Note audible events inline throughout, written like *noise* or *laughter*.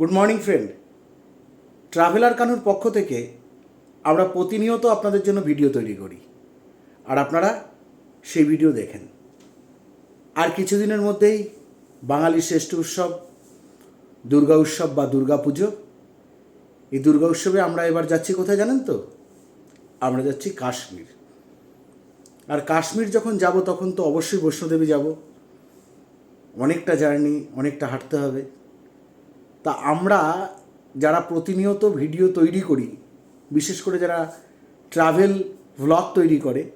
Good morning friend traveller কানুর পক্ষ থেকে আমরা প্রতিনিয়ত আপনাদের জন্য ভিডিও তৈরি করি। আর আপনারা সেই ভিডিও দেখেন। আর কিছুদিনের মধ্যেই বাঙালির শ্রেষ্ঠ উৎসব, দুর্গা উৎসব বা দুর্গা পুজো। এই দুর্গা উৎসবে আমরা এবার যাচ্ছি কোথায় জানেন তো? আমরা যাচ্ছি কাশ্মীর। আর কাশ্মীর যখন যাব তখন তো অবশ্যই বৈষ্ণোদেবী যাব। অনেকটা জার্নি, অনেকটা হাঁটতে হবে। তা আমরা যারা প্রতিনিয়ত ভিডিও তৈরি করি, বিশেষ করে যারা ট্রাভেল ভ্লগ তৈরি করে,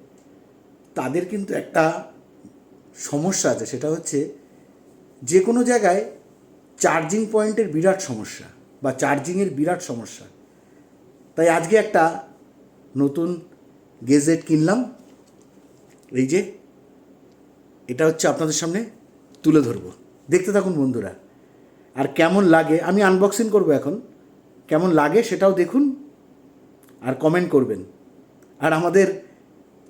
তাদের কিন্তু একটা সমস্যা আছে, সেটা হচ্ছে যে কোনো জায়গায় চার্জিং পয়েন্টের বিরাট সমস্যা বা চার্জিংয়ের বিরাট সমস্যা। তাই আজকে একটা নতুন গেজেট কিনলাম। এই যে, এটা হচ্ছে আপনাদের সামনে তুলে ধরবো। দেখতে থাকুন বন্ধুরা। আর কেমন লাগে, আমি আনবক্সিং করব এখন। কেমন লাগে সেটাও দেখুন আর কমেন্ট করবেন। আর আমাদের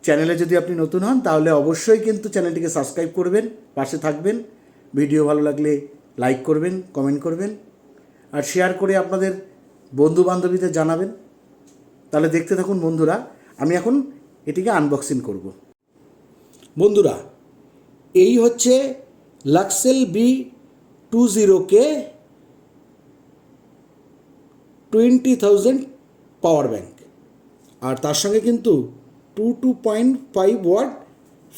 চ্যানেলে যদি আপনি নতুন হন, তাহলে অবশ্যই কিন্তু চ্যানেলটিকে সাবস্ক্রাইব করবেন, পাশে থাকবেন। ভিডিও ভালো লাগলে লাইক করবেন কমেন্ট করবেন। আর শেয়ার করে আপনাদের বন্ধু বান্ধবীদের জানাবেন। তাহলে দেখতে থাকুন বন্ধুরা, আমি এখন এটিকে আনবক্সিং করব। বন্ধুরা, এই হচ্ছে Luxel B two zero K twenty thousand power bank আর তার সঙ্গে কিন্তু two two point five watt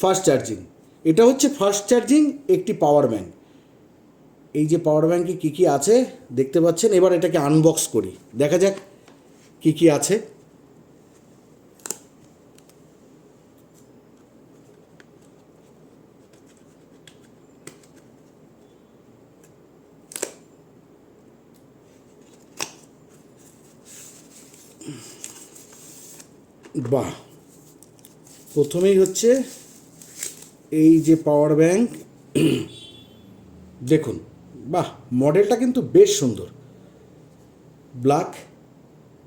fast charging এটা হচ্ছে ফাস্ট চার্জিং একটি পাওয়ার ব্যাঙ্ক এই যে পাওয়ার ব্যাঙ্কে কী কী আছে, দেখতে পাচ্ছেন? এবার এটাকে আনবক্স করি। দেখা যাক কী কী আছে। বাহ প্রথমেই হচ্ছে এই যে পাওয়ার ব্যাংক *clears throat* দেখুন, বাহ মডেলটা কিন্তু বেশ সুন্দর। ব্ল্যাক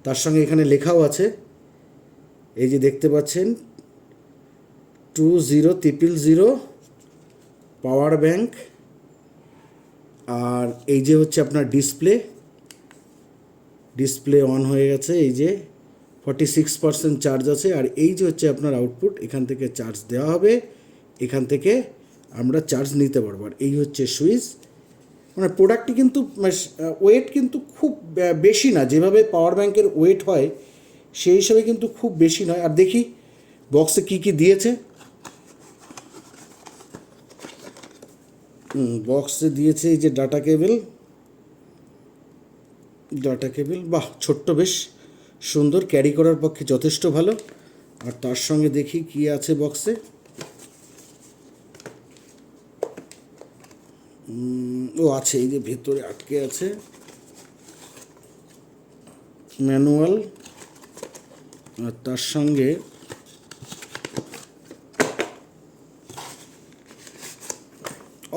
তার সঙ্গে এখানে লেখাও আছে। এই যে দেখতে পাচ্ছেন two zero triple zero power bank আর এই যে হচ্ছে আপনার ডিসপ্লে ডিসপ্লে অন হয়ে গেছে, এই যে ফর্টি সিক্স পার্সেন্ট চার্জ আছে আর এই যে হচ্ছে আপনার আউটপুট এখান থেকে চার্জ দেওয়া হবে, এখান থেকে আমরা চার্জ নিতে পারব। আর এই হচ্ছে সুইচ মানে প্রোডাক্টটি কিন্তু ওয়েট কিন্তু খুব বেশি না। যেভাবে পাওয়ার ব্যাংকের ওয়েট হয়, সেই হিসাবে কিন্তু খুব বেশি নয়। আর দেখি বক্সে কী কী দিয়েছে। বক্সে দিয়েছে এই যে ডাটা কেবল ডাটা কেবল বাহ, ছোট্ট বেশ। সুন্দর ক্যারি করার পক্ষে যথেষ্ট ভালো। আর তার সঙ্গে দেখি কি আছে বক্সে ও আছে, এই যে ভেতরে আটকে আছে। ম্যানুয়াল আর তার সঙ্গে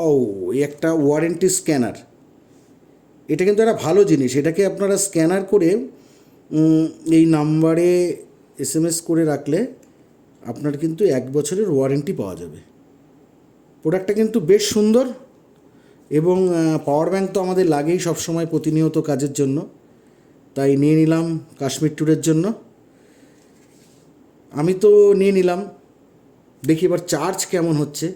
ও একটা ওয়ারেন্টি স্ক্যানার এটা কিন্তু একটা ভালো জিনিস। এটাকে আপনারা স্ক্যানার করে এই নাম্বারে এস এম এস করে রাখলে আপনার কিন্তু এক বছরের ওয়ারেন্টি পাওয়া যাবে। প্রোডাক্টটা কিন্তু বেশ সুন্দর এবং পাওয়ার ব্যাংক তো আমাদের লাগেই সবসময় প্রতিনিয়ত কাজের জন্য। তাই নিয়ে নিলাম কাশ্মীর ট্যুরের জন্য। আমি তো নিয়ে নিলাম। দেখি এবার চার্জ কেমন হচ্ছে।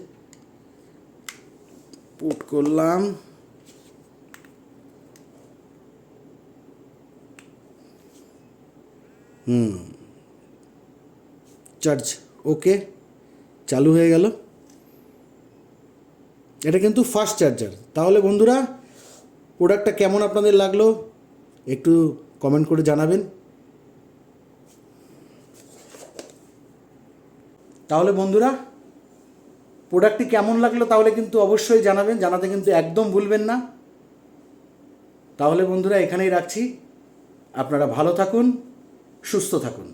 পুট করলাম। হুম। চার্জ ওকে, চালু হয়ে গেল। এটা কিন্তু ফাস্ট চার্জার। তাহলে বন্ধুরা, প্রোডাক্টটা কেমন আপনাদের লাগল একটু কমেন্ট করে জানাবেন। তাহলে বন্ধুরা, প্রোডাক্টটি কেমন লাগল তাহলে কিন্তু অবশ্যই জানাবেন, জানাতে কিন্তু একদম ভুলবেন না। তাহলে বন্ধুরা, এখানেই রাখছি। আপনারা ভালো থাকুন। সুস্থ থাকুন।